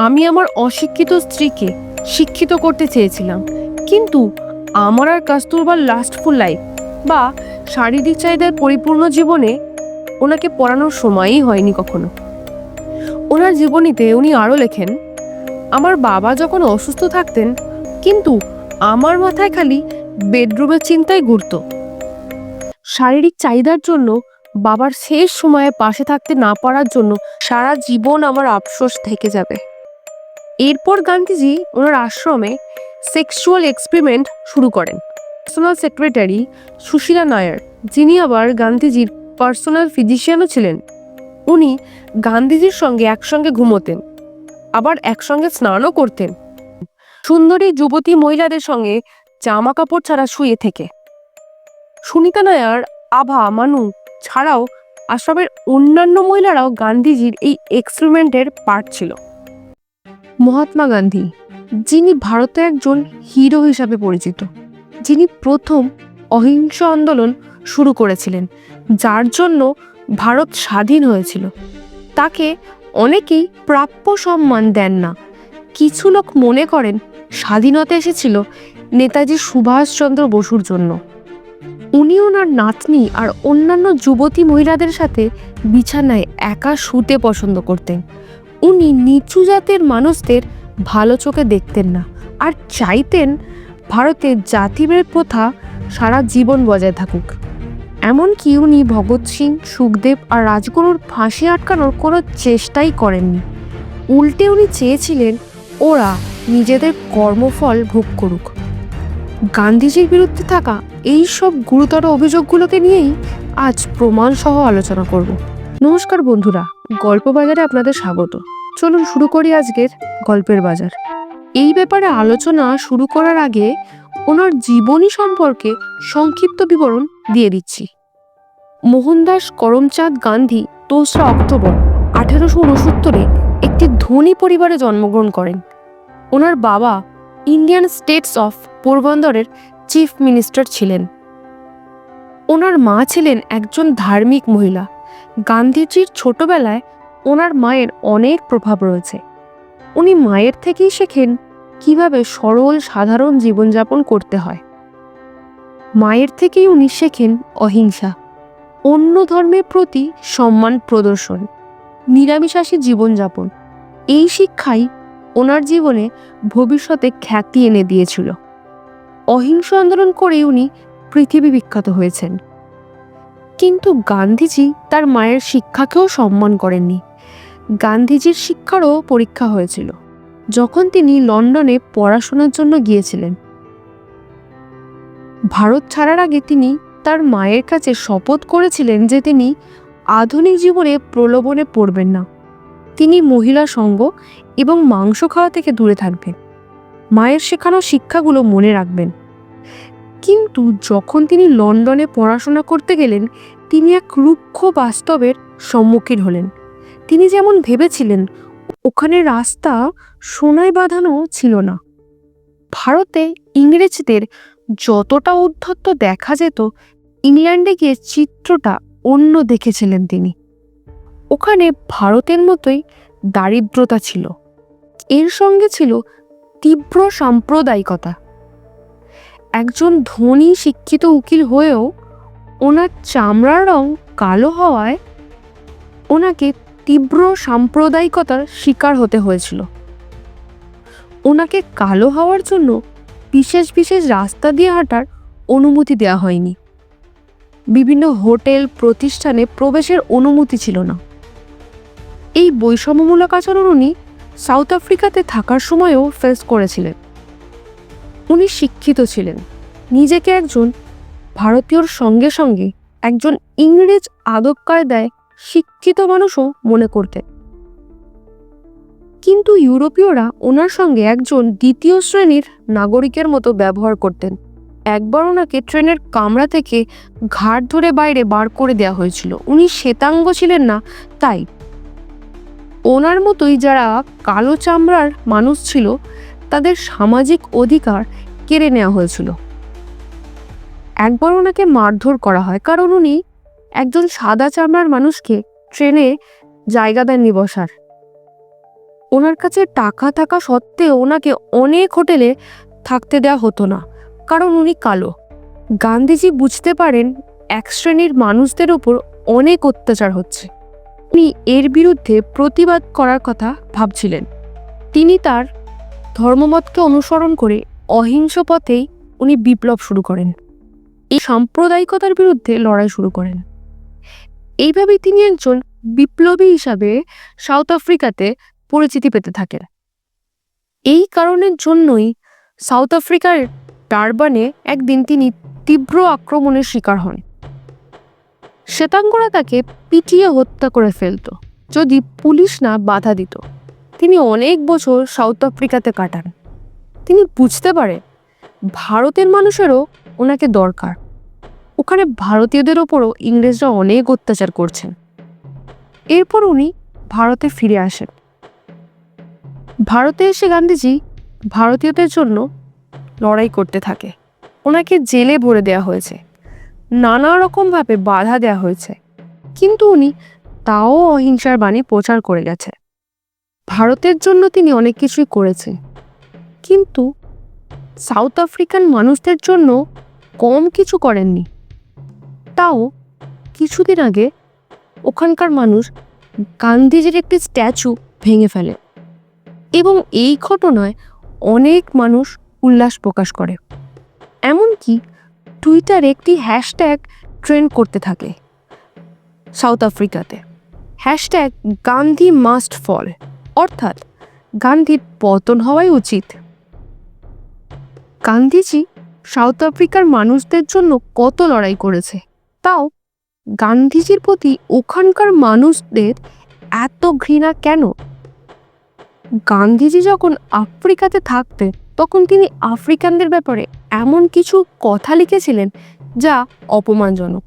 আমি আমার অশিক্ষিত স্ত্রীকে শিক্ষিত করতে চেয়েছিলাম। কিন্তু আমার আর কাস্তুরবার লাস্টফুল লাইফ বা শারীরিক চাহিদার পরিপূর্ণ জীবনে ওনাকে পড়ানোর সময়ই হয়নি কখনো। ওনার জীবনীতে উনি আরও লেখেন, আমার বাবা যখন অসুস্থ থাকতেন, কিন্তু আমার মাথায় খালি বেডরুমের চিন্তায় ঘুরতো। শারীরিক চাহিদার জন্য বাবার শেষ সময়ে পাশে থাকতে না পারার জন্য সারা জীবন আমার আফসোস থেকে যাবে। এরপর গান্ধীজি ওনার আশ্রমে সেক্সুয়াল এক্সপেরিমেন্ট শুরু করেন। পার্সোনাল সেক্রেটারি সুশীলা নায়ার, যিনি আবার গান্ধীজির পার্সোনাল ফিজিশিয়ানও ছিলেন। উনি গান্ধীজির সঙ্গে একসঙ্গে ঘুমোতেন, আবার একসঙ্গে স্নানও করতেন। সুন্দরী যুবতী মহিলাদের সঙ্গে জামা কাপড় ছাড়া শুয়ে থেকে। সুনিতা নায়ার, আভা, মানু ছাড়াও আশ্রমের অন্যান্য মহিলারাও গান্ধীজির এই এক্সপেরিমেন্টের পার্ট ছিল। মহাত্মা গান্ধী, যিনি ভারতে একজন হিরো হিসাবে পরিচিত, যিনি প্রথম অহিংস আন্দোলন শুরু করেছিলেন, যার জন্য ভারত স্বাধীন হয়েছিল। তাকে অনেকেই প্রাপ্য সম্মান দেন না। কিছু লোক মনে করেন স্বাধীনতা এসেছিল নেতাজি সুভাষচন্দ্র বসুর জন্য। উনি ওনার নাতনি আর অন্যান্য যুবতী মহিলাদের সাথে বিছানায় একা শুতে পছন্দ করতেন। উনি নিচু জাতের মানুষদের ভালো চোখে দেখতেন না আর চাইতেন ভারতের জাতিভেদ প্রথা সারা জীবন বজায় থাকুক। এমনকি উনি ভগৎ সিং, সুখদেব আর রাজগুরুর ফাঁসি আটকানোর কোনো চেষ্টাই করেননি। উল্টে উনি চেয়েছিলেন, ওরা নিজেদের কর্মফল ভোগ করুক। গান্ধীজির বিরুদ্ধে থাকা এই সব গুরুতর অভিযোগগুলোকে নিয়েই আজ প্রমাণসহ আলোচনা করব। নমস্কার বন্ধুরা। গল্প বাজারে আপনাদের স্বাগত। চলুন শুরু করি আজকের গল্পের বাজার। এই ব্যাপারে আলোচনা শুরু করার আগে ওনার জীবনী সম্পর্কে সংক্ষিপ্ত বিবরণ দিয়ে দিচ্ছি। মোহনদাস করমচাঁদ গান্ধী দোসরা অক্টোবর আঠেরোশো উনসত্তরে একটি ধনী পরিবারে জন্মগ্রহণ করেন। ওনার বাবা ইন্ডিয়ান স্টেটস অফ পোরবন্দরের চিফ মিনিস্টার ছিলেন। ওনার মা ছিলেন একজন ধার্মিক মহিলা। গান্ধীজির ছোটবেলায় ওনার মায়ের অনেক প্রভাব রয়েছে। উনি মায়ের থেকেই শেখেন কীভাবে সরল, সাধারণ জীবনযাপন করতে হয়। মায়ের থেকেই উনি শেখেন অহিংসা। অন্য ধর্মের প্রতি সম্মান প্রদর্শন নিরামিষাসী জীবনযাপন, এই শিক্ষাই ওনার জীবনে ভবিষ্যতে খ্যাতি এনে দিয়েছিল। অহিংস আন্দোলন করে উনি পৃথিবী বিখ্যাত হয়েছেন। কিন্তু গান্ধীজি তার মায়ের শিক্ষাকেও সম্মান করেননি। গান্ধীজির শিক্ষারও পরীক্ষা হয়েছিল। যখন তিনি লন্ডনে পড়াশোনার জন্য গিয়েছিলেন। ভারত ছাড়ার আগে তিনি তার মায়ের কাছে শপথ করেছিলেন যে তিনি আধুনিক জীবনে প্রলোভনে পড়বেন না। তিনি মহিলা সঙ্গ এবং মাংস খাওয়া থেকে দূরে থাকবেন। মায়ের শেখানো শিক্ষাগুলো মনে রাখবেন। কিন্তু যখন তিনি লন্ডনে পড়াশোনা করতে গেলেন, তিনি এক রুক্ষ বাস্তবের সম্মুখীন হলেন। তিনি যেমন ভেবেছিলেন, ওখানে রাস্তা সোনায় বাঁধানো ছিল না। ভারতে ইংরেজদের যতটা উদ্ধত্ত দেখা যেত, ইংল্যান্ডে গিয়ে চিত্রটা অন্য দেখেছিলেন তিনি। ওখানে ভারতের মতোই দারিদ্রতা ছিল। এর সঙ্গে ছিল তীব্র সাম্প্রদায়িকতা। একজন ধনী শিক্ষিত উকিল হয়েও ওনার চামড়ার রং কালো হওয়ায় ওনাকে তীব্র সাম্প্রদায়িকতার শিকার হতে হয়েছিল। ওনাকে কালো হওয়ার জন্য বিশেষ বিশেষ রাস্তা দিয়ে হাঁটার অনুমতি দেওয়া হয়নি। বিভিন্ন হোটেল, প্রতিষ্ঠানে প্রবেশের অনুমতি ছিল না। এই বৈষম্যমূলক আচরণ উনি সাউথ আফ্রিকাতে থাকার সময়ও ফেস করেছিলেন। উনি শিক্ষিত ছিলেন। নিজেকে একজন ভারতীয়র সঙ্গে সঙ্গে একজন ইংরেজ আদব কায়দায় শিক্ষিত মানুষও মনে করতেন। কিন্তু ইউরোপীয়রা ওনার সঙ্গে একজন দ্বিতীয় শ্রেণির নাগরিকের মতো ব্যবহার করতেন। একবার ওনাকে ট্রেনের কামরা থেকে ঘাট ধরে বাইরে বার করে দেওয়া হয়েছিল। উনি শ্বেতাঙ্গ ছিলেন না, তাই। ওনার মতোই যারা কালো চামড়ার মানুষ ছিল তাদের সামাজিক অধিকার কেড়ে নেওয়া হয়েছিল। একবার ওনাকে মারধর করা হয়, কারণ উনি একজন সাদা চামড়ার মানুষকে ট্রেনে জায়গা দেননি বসার। ওনার কাছে টাকা থাকা সত্ত্বেও ওনাকে অনেক হোটেলে থাকতে দেওয়া হতো না, কারণ উনি কালো। গান্ধীজি বুঝতে পারেন, এক শ্রেণির মানুষদের ওপর অনেক অত্যাচার হচ্ছে। উনি এর বিরুদ্ধে প্রতিবাদ করার কথা ভাবছিলেন। তিনি তার ধর্মমতকে অনুসরণ করে অহিংস পথেই উনি বিপ্লব শুরু করেন। এই সাম্প্রদায়িকতার বিরুদ্ধে লড়াই শুরু করেন। এইভাবেই তিনি একজন বিপ্লবী হিসাবে সাউথ আফ্রিকাতে পরিচিতি পেতে থাকেন। এই কারণের জন্যই সাউথ আফ্রিকার ডারবানে একদিন তিনি তীব্র আক্রমণের শিকার হন। শ্বেতাঙ্গরা তাকে পিটিয়ে হত্যা করে ফেলত, যদি পুলিশ না বাধা দিত। তিনি অনেক বছর সাউথ আফ্রিকাতে কাটান। তিনি বুঝতে পারে ভারতের মানুষেরও ওনাকে দরকার। ওখানে ভারতীয়দের ওপরও ইংরেজরা অনেক অত্যাচার করছেন। এরপর উনি ভারতে ফিরে আসেন। ভারতে এসে গান্ধীজি ভারতীয়দের জন্য লড়াই করতে থাকে। ওনাকে জেলে ভরে দেওয়া হয়েছে। নানা রকমভাবে বাধা দেওয়া হয়েছে। কিন্তু উনি তাও অহিংসার বাণী প্রচার করে গেছে ভারতের জন্য তিনি অনেক কিছুই করেছেন কিন্তু সাউথ আফ্রিকান মানুষদের জন্য কম কিছু করেননি। তাও কিছুদিন আগে ওখানকার মানুষ গান্ধীজির একটি স্ট্যাচু ভেঙে ফেলে এবং এই ঘটনায় অনেক মানুষ উল্লাস প্রকাশ করে। এমনকি টুইটারে একটি হ্যাশট্যাগ ট্রেন্ড করতে থাকে south আফ্রিকাতে। Hashtag Gandhi must fall. অর্থাৎ গান্ধীর পতন হওয়াই উচিত। গান্ধীজি সাউথ আফ্রিকার মানুষদের জন্য কত লড়াই করেছে, তাও গান্ধীজির প্রতি ওখানকার মানুষদের এত ঘৃণা কেন? গান্ধীজি যখন আফ্রিকাতে থাকতেন, তখন তিনি আফ্রিকানদের ব্যাপারে এমন কিছু কথা লিখেছিলেন যা অপমানজনক।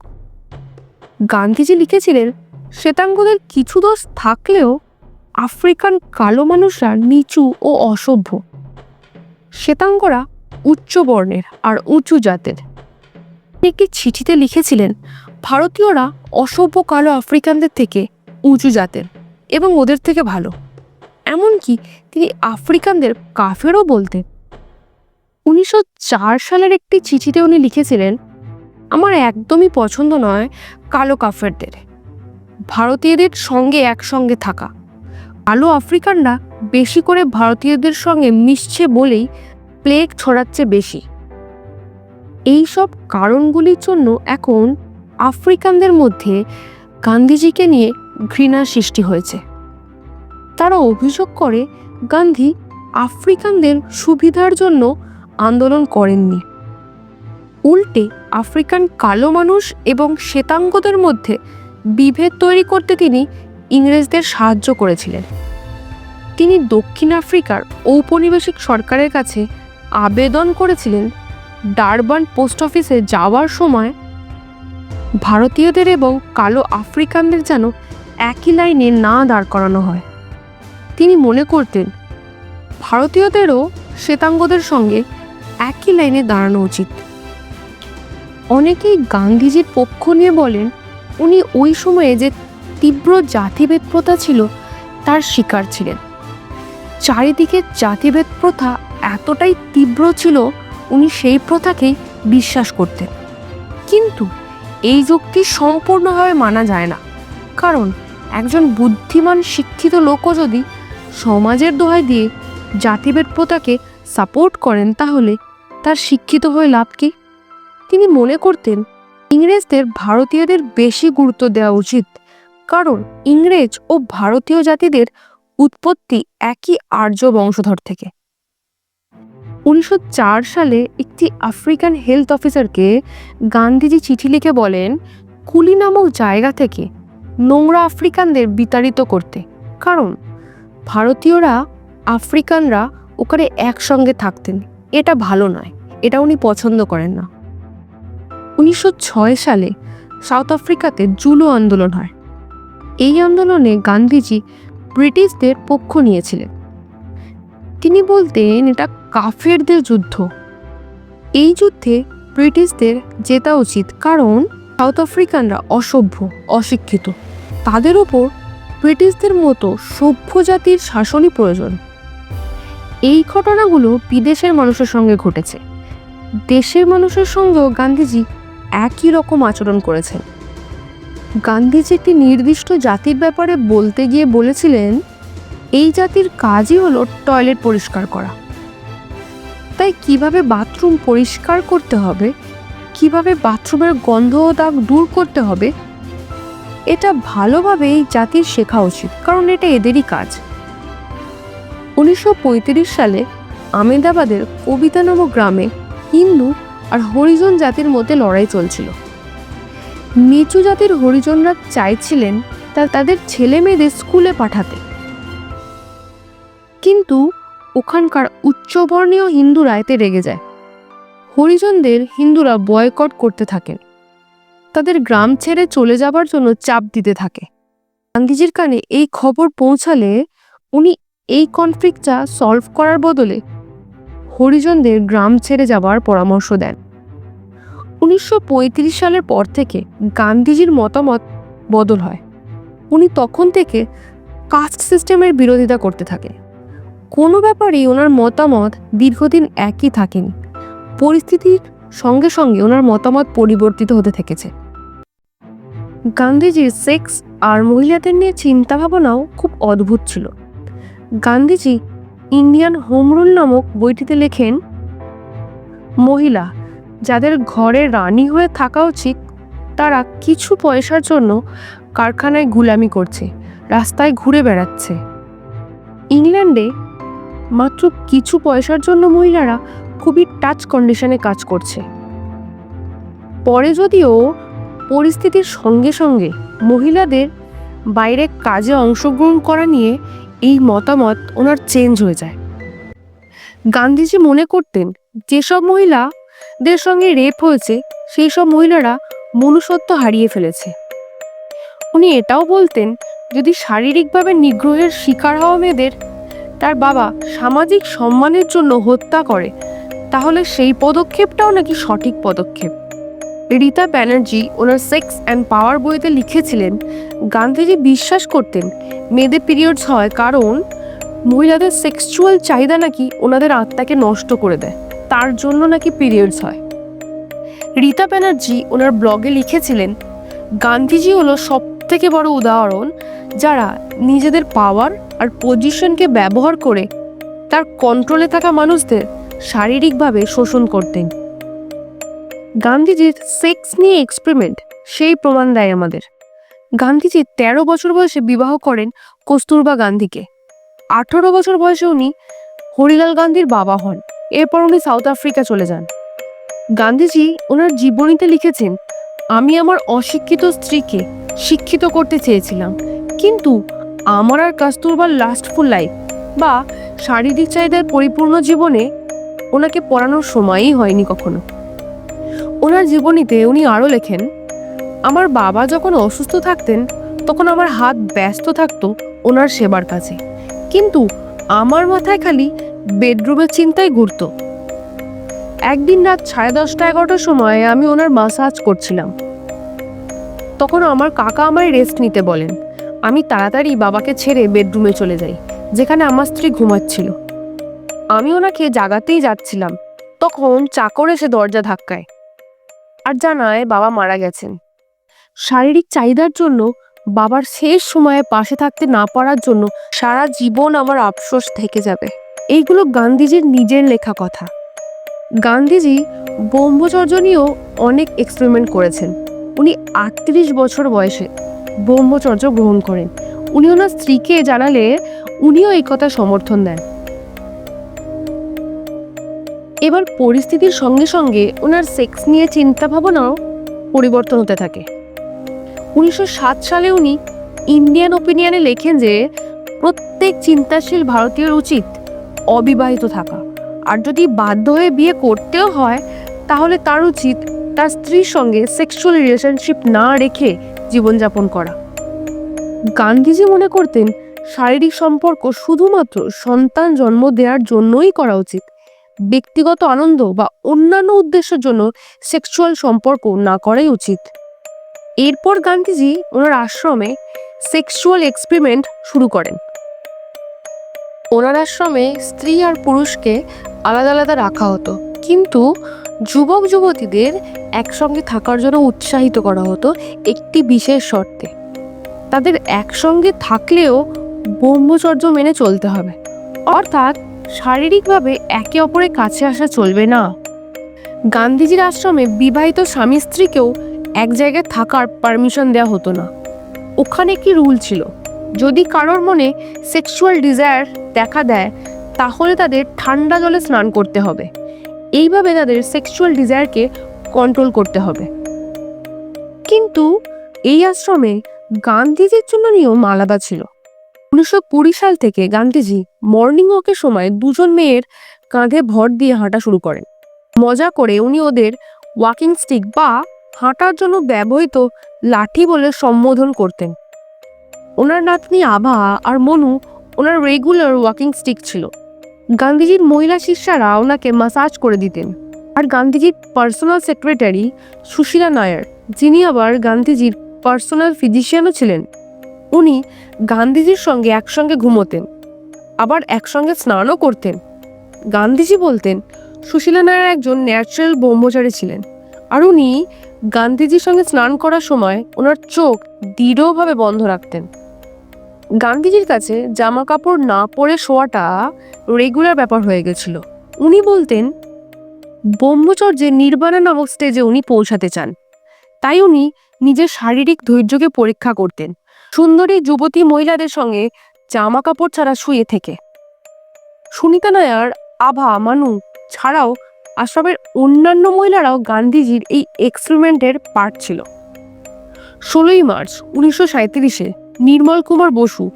গান্ধীজি লিখেছিলেন, শ্বেতাঙ্গদের কিছু দোষ থাকলেও আফ্রিকান কালো মানুষরা নিচু ও অসভ্য। শ্বেতাঙ্গরা উচ্চ বর্ণের আর উঁচু জাতের। একটি চিঠিতে লিখেছিলেন, ভারতীয়রা অসভ্য কালো আফ্রিকানদের থেকে উঁচু জাতের এবং ওদের থেকে ভালো। এমনকি তিনি আফ্রিকানদের কাফেরও বলতেন। উনিশশো চার সালের একটি চিঠিতে উনি লিখেছিলেন, আমার একদমই পছন্দ নয় কালো কাফেরদের। ভারতীয়দের সঙ্গে একসঙ্গে থাকা। কালো আফ্রিকানরা বেশি করে ভারতীয়দের সঙ্গে মিশছে বলেই প্লেগ ছড়াচ্ছে বেশি। এই সব কারণগুলির জন্য এখন আফ্রিকানদের মধ্যে গান্ধীজিকে নিয়ে ঘৃণা সৃষ্টি হয়েছে। তারা অভিযোগ করে, গান্ধী আফ্রিকানদের সুবিধার জন্য আন্দোলন করেননি। উল্টে আফ্রিকান কালো মানুষ এবং শ্বেতাঙ্গদের মধ্যে বিভেদ তৈরি করতে তিনি ইংরেজদের সাহায্য করেছিলেন। তিনি দক্ষিণ আফ্রিকার ঔপনিবেশিক সরকারের কাছে আবেদন করেছিলেন ডারবান পোস্ট অফিসে যাওয়ার সময়, ভারতীয়দের এবং কালো আফ্রিকানদের যেন একই লাইনে না দাঁড় করানো হয়। তিনি মনে করতেন, ভারতীয়দেরও শ্বেতাঙ্গদের সঙ্গে একই লাইনে দাঁড়ানো উচিত। অনেকেই গান্ধীজির পক্ষ নিয়ে বলেন, উনি ওই সময়ে যে তীব্র জাতিভেদ প্রথা ছিল, তার শিকার ছিলেন। চারিদিকে জাতিভেদ প্রথা এতটাই তীব্র ছিল, উনি সেই প্রথাকেই বিশ্বাস করতেন। কিন্তু এই যুক্তি সম্পূর্ণভাবে মানা যায় না। কারণ একজন বুদ্ধিমান, শিক্ষিত লোকও যদি সমাজের দোহাই দিয়ে জাতিভেদ প্রথাকে সাপোর্ট করেন, তাহলে তার শিক্ষিত হয়ে লাভ কি? তিনি মনে করতেন, ইংরেজদের ভারতীয়দের বেশি গুরুত্ব দেওয়া উচিত। কারণ ইংরেজ ও ভারতীয় জাতিদের উৎপত্তি একই আর্য বংশধর থেকে। উনিশশো চার সালে একটি আফ্রিকান হেলথ অফিসারকে গান্ধীজি চিঠি লিখে বলেন, কুলি নামক জায়গা থেকে নোংরা আফ্রিকানদের বিতাড়িত করতে। কারণ ভারতীয়রা আফ্রিকানরা ওখানে একসঙ্গে থাকতেন। এটা ভালো নয়। এটা উনি পছন্দ করেন না। উনিশশো ছয় সালে সাউথ আফ্রিকাতে জুলো আন্দোলন হয়। এই আন্দোলনে গান্ধীজি ব্রিটিশদের পক্ষ নিয়েছিলেন। তিনি বলতেন, এটা কাফেরদের যুদ্ধ। এই যুদ্ধে ব্রিটিশদের জেতা উচিত, কারণ সাউথ আফ্রিকানরা অসভ্য, অশিক্ষিত। তাদের ওপর ব্রিটিশদের মতো সভ্য জাতির শাসনই প্রয়োজন। এই ঘটনাগুলো বিদেশের মানুষের সঙ্গে ঘটেছে। দেশের মানুষের সঙ্গেও গান্ধীজি একই রকম আচরণ করেছেন। গান্ধীজি একটি নির্দিষ্ট জাতির ব্যাপারে বলতে গিয়ে বলেছিলেন, এই জাতির কাজই হলো টয়লেট পরিষ্কার করা। তাই কীভাবে বাথরুম পরিষ্কার করতে হবে? কীভাবে বাথরুমের গন্ধ দাগ দূর করতে হবে? এটা ভালোভাবে এই জাতির শেখা উচিত, কারণ এটা এদেরই কাজ। উনিশশো পঁয়ত্রিশ সালে আমেদাবাদের কবিতা নামক গ্রামে হিন্দু আর হরিজন জাতির মধ্যে লড়াই চলছিল। নিচু জাতির হরিজনরা চাইছিলেন তা তাদের ছেলে মেয়েদের স্কুলে পাঠাতে। কিন্তু ওখানকার উচ্চবর্ণীয় হিন্দুরা এতে রেগে যায়। হরিজনদের হিন্দুরা বয়কট করতে থাকেন। তাদের গ্রাম ছেড়ে চলে যাবার জন্য চাপ দিতে থাকে। গান্ধীজির কানে এই খবর পৌঁছালে উনি এই কনফ্লিক্টটা সলভ করার বদলে হরিজনদের গ্রাম ছেড়ে যাওয়ার পরামর্শ দেন। উনিশশো পঁয়ত্রিশ সালের পর থেকে গান্ধীজির মতামত বদল হয়। উনি তখন থেকে কাস্ট সিস্টেমের বিরোধিতা করতে থাকে। কোনো ব্যাপারেই ওনার মতামত দীর্ঘদিন একই থাকেনি। পরিস্থিতির সঙ্গে সঙ্গে ওনার মতামত পরিবর্তিত হতে থেকেছে। গান্ধীজির সেক্স আর মহিলাদের নিয়ে চিন্তা ভাবনাও খুব অদ্ভুত ছিল। গান্ধীজি ইন্ডিয়ান হোম রুল নামক বইটিতে লেখেন, মহিলা যাদের ঘরে রানী হয়ে থাকা উচিত, তারা কিছু পয়সার জন্য কারখানায় গুলামি করছে, রাস্তায় ঘুরে বেড়াচ্ছে। ইংল্যান্ডে মাত্র কিছু পয়সার জন্য মহিলারা খুবই টাচ কন্ডিশনে কাজ করছে। পরে যদিও পরিস্থিতির সঙ্গে সঙ্গে মহিলাদের বাইরে কাজে অংশগ্রহণ করা নিয়ে এই মতামত ওনার চেঞ্জ হয়ে যায়। গান্ধীজি মনে করতেন, যেসব মহিলাদের সঙ্গে রেপ হয়েছে, সেই সব মহিলারা মনুষ্যত্ব হারিয়ে ফেলেছে। উনি এটাও বলতেন, যদি শারীরিকভাবে নিগ্রহের শিকার হওয়া মেয়েদের তার বাবা সামাজিক সম্মানের জন্য হত্যা করে, তাহলে সেই পদক্ষেপটাও নাকি সঠিক পদক্ষেপ। রীতা ব্যানার্জি ওনার সেক্স অ্যান্ড পাওয়ার বইতে লিখেছিলেন, গান্ধীজি বিশ্বাস করতেন মেয়েদের পিরিয়ডস হয় কারণ মহিলাদের সেক্সুয়াল চাহিদা নাকি ওনাদের আত্মাকে নষ্ট করে দেয়। তার জন্য নাকি পিরিয়ডস হয়। রীতা ব্যানার্জি ওনার ব্লগে লিখেছিলেন, গান্ধীজি হলো সব থেকে বড় উদাহরণ যারা নিজেদের পাওয়ার আর পজিশনকে ব্যবহার করে তার কন্ট্রোলে থাকা মানুষদের শারীরিকভাবে শোষণ করতেন। গান্ধীজির সেক্স নিয়ে এক্সপেরিমেন্ট সেই প্রমাণ দেয় আমাদের। গান্ধীজি তেরো বছর বয়সে বিবাহ করেন কস্তুরবা গান্ধীকে। আঠারো বছর বয়সে উনি হরিলাল গান্ধীর বাবা হন। এরপর উনি সাউথ আফ্রিকা চলে যান। গান্ধীজি ওনার জীবনীতে লিখেছেন, আমি আমার অশিক্ষিত স্ত্রীকে শিক্ষিত করতে চেয়েছিলাম, কিন্তু আমার আর কাস্তুরবার লাস্টফুল লাইফ বা শারীরিক চাহিদার পরিপূর্ণ জীবনে ওনাকে পড়ানোর সময়ই হয়নি কখনো। ওনার জীবনীতে উনি আরও লেখেন, আমার বাবা যখন অসুস্থ থাকতেন, তখন আমার হাত ব্যস্ত থাকতো ওনার সেবার কাছে। কিন্তু আমার মাথায় খালি বেডরুমের চিন্তাই ঘুরতো। একদিন রাত সাড়ে দশটা এগারোটার সময় আমি ওনার মাসাজ করছিলাম। তখন আমার কাকা আমায় রেস্ট নিতে বলেন। আমি তাড়াতাড়ি বাবাকে ছেড়ে বেডরুমে চলে যাই, যেখানে আমার স্ত্রী ঘুমাচ্ছিল। আমি ওনাকে জাগাতেই যাচ্ছিলাম। তখন চাকর এসে দরজা ধাক্কায় আর জানায় বাবা মারা গেছেন। শারীরিক চাহিদার জন্য বাবার শেষ সময়ে পাশে থাকতে না পারার জন্য সারা জীবন আমার আফসোস থেকে যাবে। এইগুলো গান্ধীজির নিজের লেখা কথা। গান্ধীজি ব্রহ্মচর্য নিয়েও অনেক এক্সপেরিমেন্ট করেছেন। উনি আটত্রিশ বছর বয়সে ব্রহ্মচর্য গ্রহণ করেন। উনি ওনার স্ত্রীকে জানালে উনিও এই কথা সমর্থন দেন। এবার পরিস্থিতির সঙ্গে সঙ্গে ওনার সেক্স নিয়ে চিন্তা ভাবনাও পরিবর্তন হতে থাকে। উনিশশো সাত সালে উনি ইন্ডিয়ান ওপিনিয়নে লেখেন যে, প্রত্যেক চিন্তাশীল ভারতীয়র উচিত অবিবাহিত থাকা। আর যদি বাধ্য হয়ে বিয়ে করতেও হয়, তাহলে তার উচিত তার স্ত্রীর সঙ্গে সেক্সুয়াল রিলেশনশিপ না রেখে জীবনযাপন করা। গান্ধীজি মনে করতেন, শারীরিক সম্পর্ক শুধুমাত্র সন্তান জন্ম দেওয়ার জন্যই করা উচিত। ব্যক্তিগত আনন্দ বা অন্যান্য উদ্দেশ্যের জন্য সেক্সুয়াল সম্পর্ক না করাই উচিত। এরপর গান্ধীজি ওনার আশ্রমে সেক্সুয়াল এক্সপেরিমেন্ট শুরু করেন। ওনার আশ্রমে স্ত্রী আর পুরুষকে আলাদা আলাদা রাখা হতো। কিন্তু যুবক যুবতীদের একসঙ্গে থাকার জন্য উৎসাহিত করা হতো একটি বিশেষ শর্তে। তাদের একসঙ্গে থাকলেও ব্রহ্মচর্য মেনে চলতে হবে। অর্থাৎ শারীরিকভাবে একে অপরের কাছে আসা চলবে না। গান্ধীজির আশ্রমে বিবাহিত স্বামী স্ত্রীকেও এক জায়গায় থাকার পারমিশন দেওয়া হতো না। ওখানে একটি রুল ছিল। যদি কারোর মনে সেক্সুয়াল ডিজায়ার দেখা দেয়, তাহলে তাদের ঠান্ডা জলে স্নান করতে হবে। এইভাবে তাদের সেক্সুয়াল ডিজায়ারকে কন্ট্রোল করতে হবে। কিন্তু এই আশ্রমে গান্ধীজির জন্য নিয়ম আলাদা ছিল। উনিশশো কুড়ি সাল থেকে গান্ধীজি মর্নিং ওয়াকের সময় দুজন মেয়ের কাঁধে ভর দিয়ে হাঁটা শুরু করেন। মজা করে উনি ওদের ওয়াকিং স্টিক বা হাঁটার জন্য ব্যবহৃত লাঠি বলে সম্বোধন করতেন। ওনার নাতনি আভা আর মনু ওনার রেগুলার ওয়াকিং স্টিক ছিল। গান্ধীজির মহিলা শিষ্যারা ওনাকে মাসাজ করে দিতেন। আর গান্ধীজির পার্সোনাল সেক্রেটারি সুশীলা নায়ার, যিনি আবার গান্ধীজির পার্সোনাল ফিজিশিয়ানও ছিলেন, উনি গান্ধীজির সঙ্গে একসঙ্গে ঘুমোতেন, আবার একসঙ্গে স্নানও করতেন। গান্ধীজি বলতেন, সুশীলা নায়ার একজন ন্যাচারাল ব্রহ্মচারী ছিলেন, আর উনি গান্ধীজির সঙ্গে স্নান করার সময় ওনার চোখ দৃঢ়ভাবে বন্ধ রাখতেন। গান্ধীজির কাছে জামা কাপড় না পরে শোয়াটা রেগুলার ব্যাপার হয়ে গেছিল। উনি বলতেন ব্রহ্মচর্যে নির্বাণা নামক স্টেজে উনি পৌঁছাতে চান, তাই উনি নিজের শারীরিক ধৈর্যকে পরীক্ষা করতেন। সুন্দরী যুবতী মহিলাদের সঙ্গে জামা কাপড় ছাড়া শুয়ে থেকে। সুনিতা নায়ার, আভা, মানু ছাড়াও আশ্রমের অন্যান্য মহিলারাও গান্ধীজির এই এক্সপেরিমেন্টের পার্ট ছিল। ষোলোই মার্চ উনিশশো সাঁত্রিশে নির্মল কুমার বসু,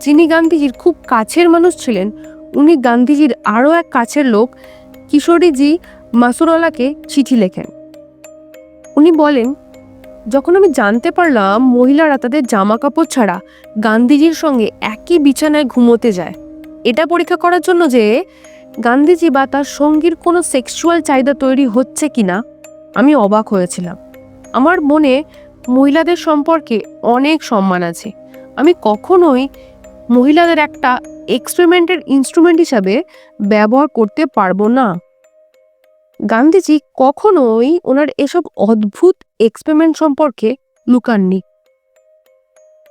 যিনি গান্ধীজির খুব কাছের মানুষ ছিলেন, উনি গান্ধীজির আরও এক কাছের লোক, কিশোরীজি মাসুরওয়ালাকে চিঠি লেখেন। উনি বলেন, যখন আমি জানতে পারলাম মহিলারা তাদের জামা কাপড় ছাড়া গান্ধীজির সঙ্গে একই বিছানায় ঘুমোতে যায়, এটা পরীক্ষা করার জন্য যে গান্ধীজি বা তার সঙ্গীর কোনো সেক্সুয়াল চাহিদা তৈরি হচ্ছে কিনা আমি অবাক হয়েছিলাম। আমার মনে মহিলাদের সম্পর্কে অনেক সম্মান আছে। আমি কখনোই মহিলাদের একটা এক্সপেরিমেন্টের ইনস্ট্রুমেন্ট হিসাবে ব্যবহার করতে পারব না। গান্ধীজি কখনোই ওনার এসব অদ্ভুত এক্সপেরিমেন্ট সম্পর্কে লুকাননি।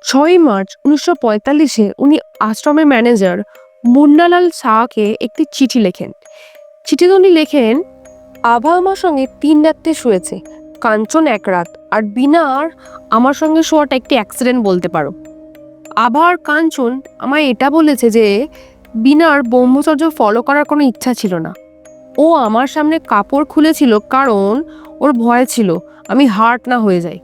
ছয়ই মার্চ উনিশশো পঁয়তাল্লিশে উনি আশ্রমের ম্যানেজার মুন্নালাল শাহকে একটি চিঠি লেখেন। চিঠিতে উনি লেখেন, আভা আমার সঙ্গে তিন রাত্রে শুয়েছে, কাঞ্চন এক রাত, আর বিনার আমার সঙ্গে শোয়াটা একটি অ্যাক্সিডেন্ট বলতে পারো। আবার কাঞ্চন আমায় এটা বলেছে যে, বিনার ব্রহ্মচর্য ফলো করার কোনো ইচ্ছা ছিল না। ও আমার সামনে কাপড় খুলেছিল কারণ ওর ভয় ছিল, আমি হার্ট না হয়ে যাই।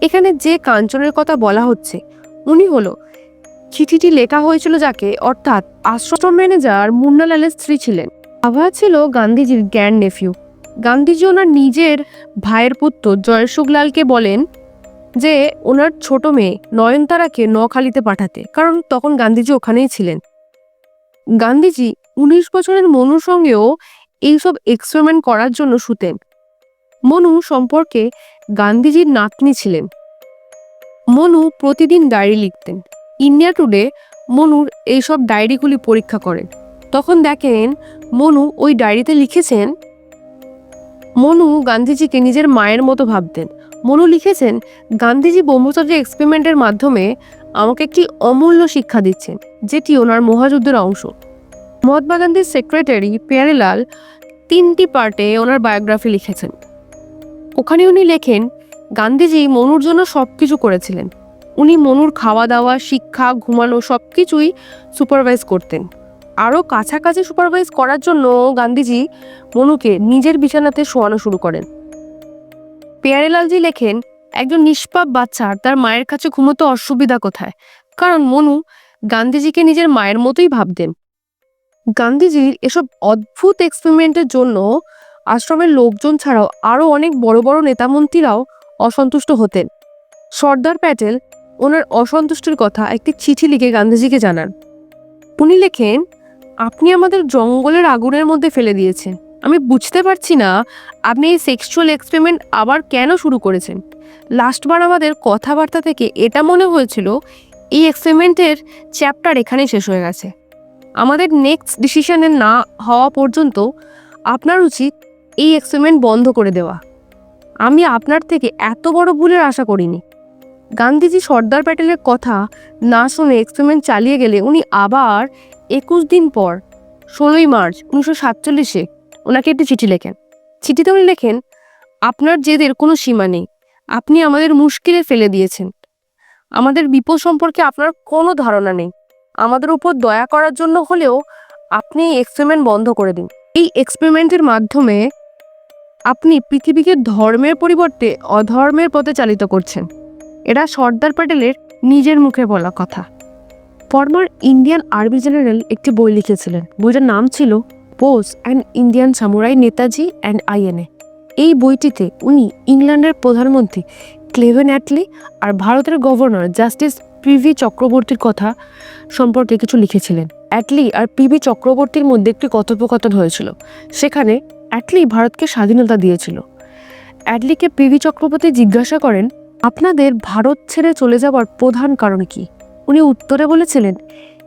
এখানে যে কাঞ্চনের কথা বলা হচ্ছে, উনি হলো, চিঠিটি লেখা হয়েছিল যাকে, অর্থাৎ আশ্রম ম্যানেজার মুন্নালালের স্ত্রী ছিলেন। আভা ছিল গান্ধীজির গ্র্যান্ড নেফিউ। গান্ধীজি ওনার নিজের ভাইয়ের পুত্র জয়সুখলালকে বলেন যে ওনার ছোট মেয়ে নয়নতারাকে নখালিতে পাঠাতে, কারণ তখন গান্ধীজি ওখানেই ছিলেন। গান্ধীজি উনিশ বছরের মনুর সঙ্গেও এইসব এক্সপেরিমেন্ট করার জন্য শুতেন মনু সম্পর্কে গান্ধীজির নাতনি ছিলেন। মনু প্রতিদিন ডায়েরি লিখতেন। ইন্ডিয়া টুডে মনুর এইসব ডায়েরিগুলি পরীক্ষা করেন। তখন দেখেন মনু ওই ডায়েরিতে লিখেছেন, মনু গান্ধীজিকে নিজের মায়ের মতো ভাবতেন। মনু লিখেছেন, গান্ধীজি ব্রহ্মচর্য এক্সপেরিমেন্টের মাধ্যমে আমাকে একটি অমূল্য শিক্ষা দিচ্ছেন, যেটি ওনার মহাযুদ্ধের অংশ। মহাত্মা গান্ধীর সেক্রেটারি পেয়ারেলাল তিনটি পার্টে ওনার বায়োগ্রাফি লিখেছেন। ওখানে উনি লেখেন, গান্ধীজি মনুর জন্য সব কিছু করেছিলেন। উনি মনুর খাওয়া দাওয়া শিক্ষা, ঘুমানো সব কিছুই সুপারভাইজ করতেন। আরও কাছাকাছি সুপারভাইজ করার জন্য গান্ধীজি মনুকে নিজের বিছানাতে শোয়ানো শুরু করেন। পেয়ারেলালজি লেখেন, একজন নিষ্পাপ বাচ্চার তার মায়ের কাছে ঘুমোতে অসুবিধা কোথায়? কারণ মনু গান্ধীজিকে নিজের মায়ের মতোই ভাবতেন। গান্ধীজির এসব অদ্ভুত এক্সপেরিমেন্টের জন্য আশ্রমের লোকজন ছাড়াও আরও অনেক বড় বড় নেতামন্ত্রীরাও অসন্তুষ্ট হতেন। সর্দার প্যাটেল ওনার অসন্তুষ্টির কথা একটি চিঠি লিখে গান্ধীজিকে জানান। উনি লেখেন, আপনি আমাদের জঙ্গলের আগুনের মধ্যে ফেলে দিয়েছেন। আমি বুঝতে পারছি না, আপনি এই সেক্সুয়াল এক্সপেরিমেন্ট আবার কেন শুরু করেছেন? লাস্টবার আমাদের কথাবার্তা থেকে এটা মনে হয়েছিল, এই এক্সপেরিমেন্টের চ্যাপ্টার এখানেই শেষ হয়ে গেছে। আমাদের নেক্সট ডিসিশনে না হওয়া পর্যন্ত আপনার উচিত এই এক্সপেরিমেন্ট বন্ধ করে দেওয়া। আমি আপনার থেকে এত বড় ভুলের আশা করিনি। গান্ধীজি সর্দার প্যাটেলের কথা না শুনে এক্সপেরিমেন্ট চালিয়ে গেলে উনি আবার একুশ দিন পর, ষোলোই মার্চ, উনিশশো সাতচল্লিশে ওনাকে একটি চিঠি লেখেন। চিঠিতে উনি লেখেন, আপনার জেদের কোনো সীমা নেই। আপনি আমাদের মুশকিলে ফেলে দিয়েছেন। আমাদের বিপদ সম্পর্কে আপনার কোনো ধারণা নেই। আমাদের উপর দয়া করার জন্য হলেও আপনি এক্সপেরিমেন্ট বন্ধ করে দিন। এই এক্সপেরিমেন্টের মাধ্যমে আপনি পৃথিবীকে ধর্মের পরিবর্তে অধর্মের পথে চালিত করছেন। এটা সর্দার প্যাটেলের নিজের মুখে বলা কথা। ফর্মার ইন্ডিয়ান আর্মি জেনারেল একটি বই লিখেছিলেন। বইটার নাম ছিল Bose and Indian samurai Netaji and INA এই বইটিতে উনি ইংল্যান্ডের প্রধানমন্ত্রী ক্লেভেন অ্যাটলি আর ভারতের গভর্নর জাস্টিস পিভি চক্রবর্তীর কথা সম্পর্কে কিছু লিখেছিলেন। অ্যাটলি আর পিভি চক্রবর্তীর মধ্যে একটি কথোপকথন হয়েছিল। সেখানে অ্যাটলি ভারতকে স্বাধীনতা দিয়েছিল। অ্যাটলিকে পিভি চক্রবর্তী জিজ্ঞাসা করেন, আপনাদের ভারত ছেড়ে চলে যাওয়ার প্রধান কারণ কি? উনি উত্তরে বলেছিলেন,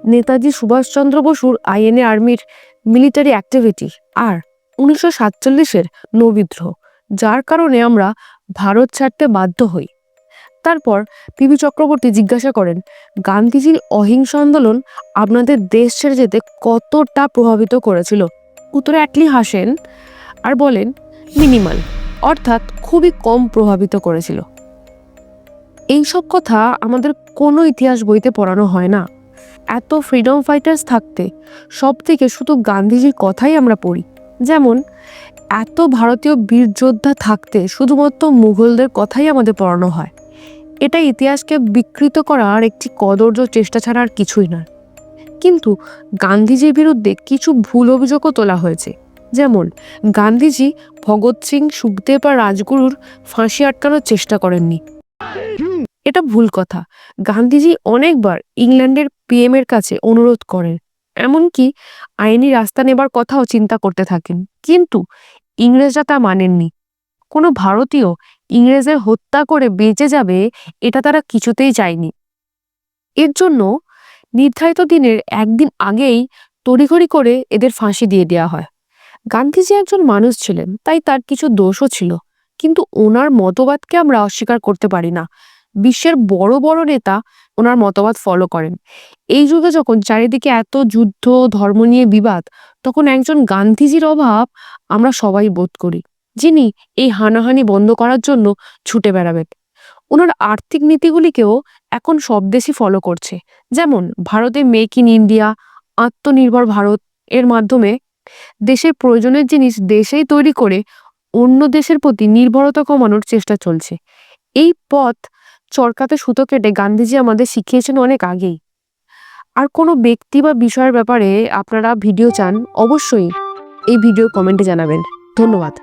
নেতাজি সুভাষচন্দ্র বসুর আইএনএ আর্মির মিলিটারি অ্যাক্টিভিটি আর উনিশশো সাতচল্লিশের নৌবিদ্রোহ, যার কারণে আমরা ভারত ছাড়তে বাধ্য হই। তারপর পিবি চক্রবর্তী জিজ্ঞাসা করেন, গান্ধীজির অহিংস আন্দোলন আপনাদের দেশ ছেড়ে যেতে কতটা প্রভাবিত করেছিল? উত্তরে অ্যাটলি হাসেন আর বলেন মিনিমাল অর্থাৎ খুবই কম প্রভাবিত করেছিল। এইসব কথা আমাদের কোনো ইতিহাস বইতে পড়ানো হয় না। এত ফ্রিডম ফাইটার্স থাকতে সব থেকে শুধু গান্ধীজির কথাই আমরা পড়ি। যেমন, এত ভারতীয় বীর যোদ্ধা থাকতে শুধুমাত্র মুঘলদের কথাই আমাদের পড়ানো হয়। এটা ইতিহাসকে বিকৃত করার একটি কদর্য চেষ্টা ছাড়া আর কিছুই নয়। কিন্তু গান্ধীজির বিরুদ্ধে কিছু ভুল অভিযোগও তোলা হয়েছে। যেমন, গান্ধীজি ভগৎ সিং সুখদেব আর রাজগুরুর ফাঁসি আটকানোর চেষ্টা করেননি। এটা ভুল কথা। গান্ধীজি অনেকবার ইংল্যান্ডের পিএম এর কাছে অনুরোধ করেন, এমনকি আইনি রাস্তা নেবার কথাও চিন্তা করতে থাকেন। কিন্তু ইংরেজরা তা মানেননি। কোনো ভারতীয় ইংরেজের হত্যা করে বেঁচে যাবে এটা তারা কিছুতেই চায়নি। এর জন্য নির্ধারিত দিনের একদিন আগেই তড়িঘড়ি করে এদের ফাঁসি দিয়ে দেওয়া হয়। গান্ধীজি একজন মানুষ ছিলেন, তাই তার কিছু দোষও ছিল। কিন্তু ওনার মতবাদকে আমরা অস্বীকার করতে পারি না। বিশ্বের বড় বড় নেতা ওনার মতবাদ ফলো করেন। এই যুগে যখন চারিদিকে এত যুদ্ধ, ধর্ম নিয়ে বিবাদ, তখন একজন গান্ধীজির অভাব আমরা সবাই বোধ করি, যিনি এই হানাহানি বন্ধ করার জন্য ছুটে বেড়াবেন। ওনার আর্থিক নীতিগুলিকেও এখন সব দেশই ফলো করছে। যেমন, ভারতে মেক ইন ইন্ডিয়া আত্মনির্ভর ভারত এর মাধ্যমে দেশের প্রয়োজনের জিনিস দেশেই তৈরি করে অন্য দেশের প্রতি নির্ভরতা কমানোর চেষ্টা চলছে। এই পথ চরকাতে সুতো কেটে গান্ধীজি আমাদের শিখিয়েছেন অনেক আগেই। আর কোনো ব্যক্তি বা বিষয়ের ব্যাপারে আপনারা ভিডিও চান, অবশ্যই এই ভিডিও কমেন্টে জানাবেন। ধন্যবাদ।